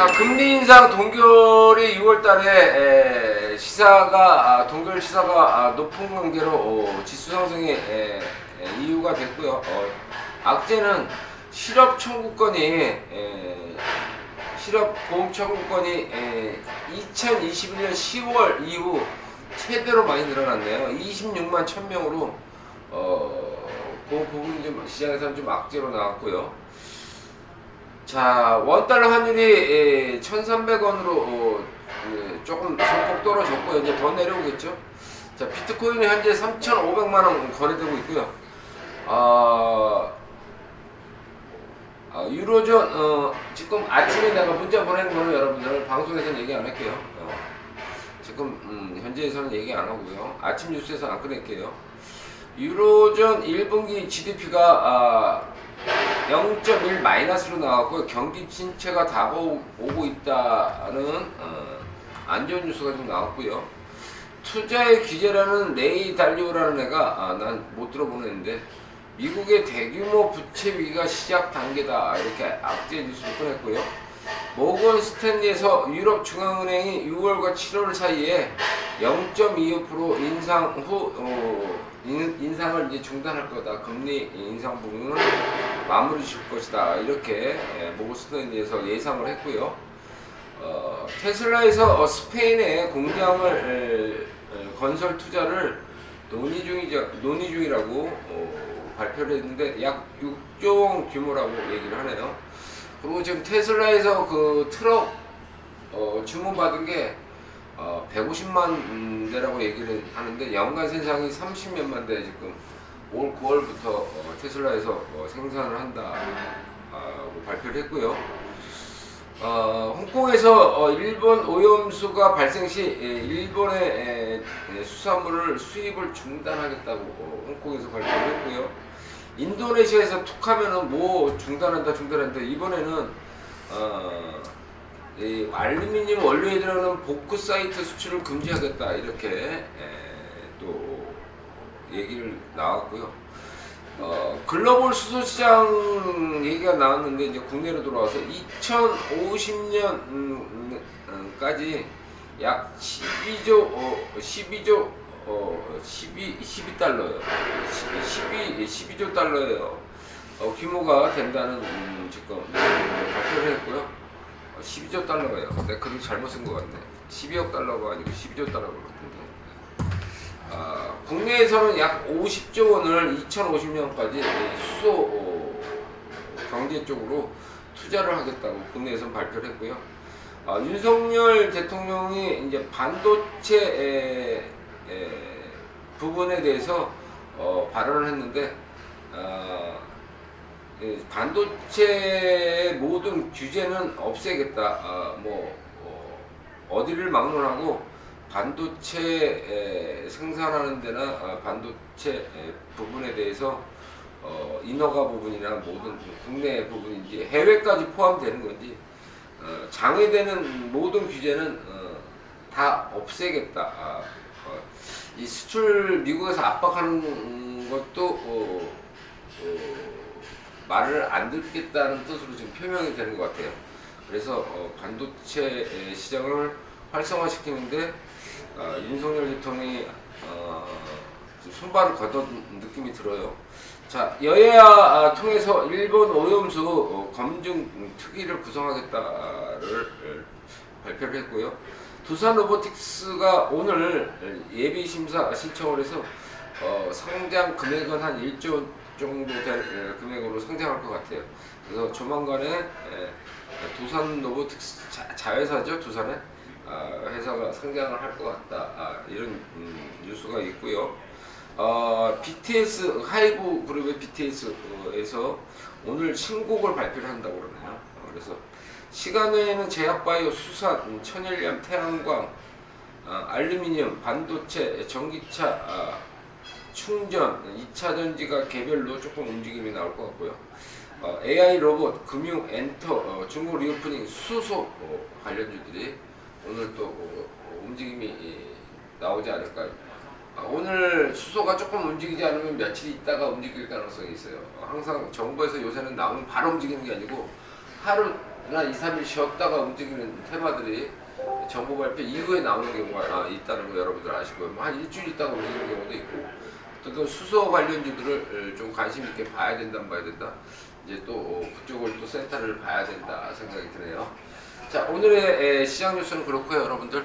자, 금리 인상 동결이 6월달에 시사가 아, 동결 시사가 아, 높은 관계로 어, 지수 상승의 에, 에, 이유가 됐고요. 어, 악재는 실업 청구권이 에, 실업 보험 청구권이 에, 2021년 10월 이후 최대로 많이 늘어났네요. 26만 1000명으로 어, 그 부분이 좀 시장에서는 좀 악재로 나왔고요. 자, 원달러 환율이 1,300원으로 어, 예, 조금 소폭 떨어졌고요. 이제 더 내려오겠죠. 자, 비트코인은 현재 3,500만 원 거래되고 있고요. 아, 아, 유로존 어, 지금 아침에 내가 문자 보내는 거는 여러분들 방송에서는 얘기 안 할게요. 어, 지금 음, 현재에서는 얘기 안 하고요. 아침 뉴스에서 안 꺼낼게요. 유로존 1분기 GDP가 아, 0.1 마이너스로 나왔고요. 경기 침체가 다가오고 있다는 어, 안 좋은 뉴스가 좀 나왔고요. 투자의 규제라는 레이 달리오라는 애가 아, 난 못 들어보는데 미국의 대규모 부채 위기가 시작 단계다 이렇게 악재 뉴스를 꺼냈고요. 모건 스탠리에서 유럽 중앙은행이 6월과 7월 사이에 0.25% 인상 후 어, 인, 인상을 이제 중단할 거다. 금리 인상 부분을 마무리 줄 것이다. 이렇게 예, 모건 스탠리에서 예상을 했고요. 어, 테슬라에서 어, 스페인에 공장을 에, 에, 건설 투자를 논의 중이자 논의 중이라고 어, 발표를 했는데 약 6조 원 규모라고 얘기를 하네요. 그리고 지금 테슬라에서 그 트럭 어, 주문 받은 게 어, 150만 대라고 얘기를 하는데 연간 생산이 30몇만 대 지금 올 9월부터 어, 테슬라에서 어, 생산을 한다고 발표를 했고요. 어, 홍콩에서 어, 일본 오염수가 발생 시 에, 일본의 에, 에, 수산물을 수입을 중단하겠다고 어, 홍콩에서 발표를 했고요. 인도네시아에서 툭하면은 뭐 중단한다 중단한다 이번에는 어, 이 알루미늄 원료에 들어가는 보크사이트 수출을 금지하겠다 이렇게 에, 또 얘기를 나왔고요. 어, 글로벌 수소 시장 얘기가 나왔는데 이제 국내로 돌아와서 2050년까지 약 12조 어, 12조 어, 12 12달러요. 12 12조 달러예요. 어, 규모가 된다는 음, 지금 발표를 했고요. 어, 12조 달러가요. 내가 그림 잘못 쓴 것 같네. 12억 달러가 아니고 12조 달러가 같은데. 아, 국내에서는 약 50조 원을 2050년까지 수소 어, 경제 쪽으로 투자를 하겠다고 국내에서는 발표를 했고요. 아, 윤석열 대통령이 이제 반도체 에, 에, 부분에 대해서 어, 발언을 했는데 아, 예, 반도체 모든 규제는 없애겠다. 아, 뭐 어, 어디를 막론하고 반도체 에, 생산하는 데나 아, 반도체 에, 부분에 대해서 어, 인허가 부분이나 모든 국내 부분인지 해외까지 포함되는 건지 어, 장애되는 모든 규제는 어, 다 없애겠다. 아, 어, 이 수출 미국에서 압박하는 것도 어, 어, 말을 안 듣겠다는 뜻으로 지금 표명이 되는 것 같아요. 그래서 어, 반도체 에, 시장을 활성화시키는데 어, 윤석열 대통령이 어, 좀 손발을 걷은 느낌이 들어요. 자 여야 아, 통해서 일본 오염수 어, 검증 특위를 구성하겠다를 발표를 했고요. 두산 로보틱스가 오늘 예비 심사 신청을 해서 어, 상장 금액은 한 1조 정도 될 에, 금액으로 상장할 것 같아요. 그래서 조만간에 에, 두산 로보틱스 자, 자회사죠 두산에 아, 회사가 상장을 할 것 같다 아, 이런 음, 뉴스가 있고요. 어, BTS 하이브 그룹의 BTS에서 오늘 신곡을 발표를 한다고 그러네요. 어, 그래서 시간 외에는 제약바이오, 수산, 음, 천연염, 태양광, 아, 알루미늄, 반도체, 전기차, 아, 충전, 2차 전지가 개별로 조금 움직임이 나올 것 같고요. 어, AI 로봇, 금융, 엔터, 어, 중국 리오프닝, 수소 어, 관련주들이 오늘 또 어, 움직임이 예, 나오지 않을까. 아, 오늘 수소가 조금 움직이지 않으면 며칠 있다가 움직일 가능성이 있어요. 어, 항상 정부에서 요새는 나오면 바로 움직이는 게 아니고 하루 한 2, 3일 쉬었다가 움직이는 테마들이 정보 발표 이후에 나오는 경우가 아, 있다는 거 여러분들 아시고요. 뭐 한 일주일 있다가 움직이는 경우도 있고 또그 수소 관련주들을 어, 좀 관심 있게 봐야 된다 봐야 된다. 이제 또 어, 그쪽을 또 센터를 봐야 된다 생각이 드네요. 자 오늘의 에, 시장 뉴스는 그렇고요 여러분들